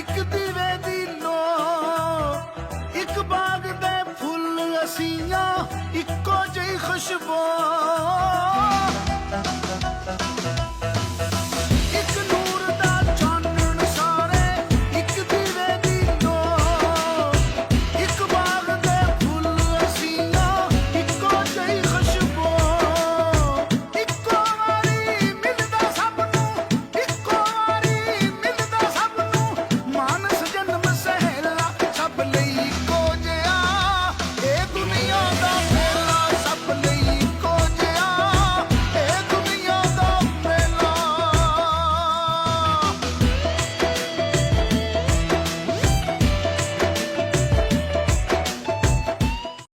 ਇੱਕ ਦੀਵੇ ਦੀ ਲੋ ਇੱਕ ਬਾਗ ਦੇ ਫੁੱਲ ਅਸੀਆਂ ਇੱਕੋ ਜਿਹੀ ਖੁਸ਼ਬੂ।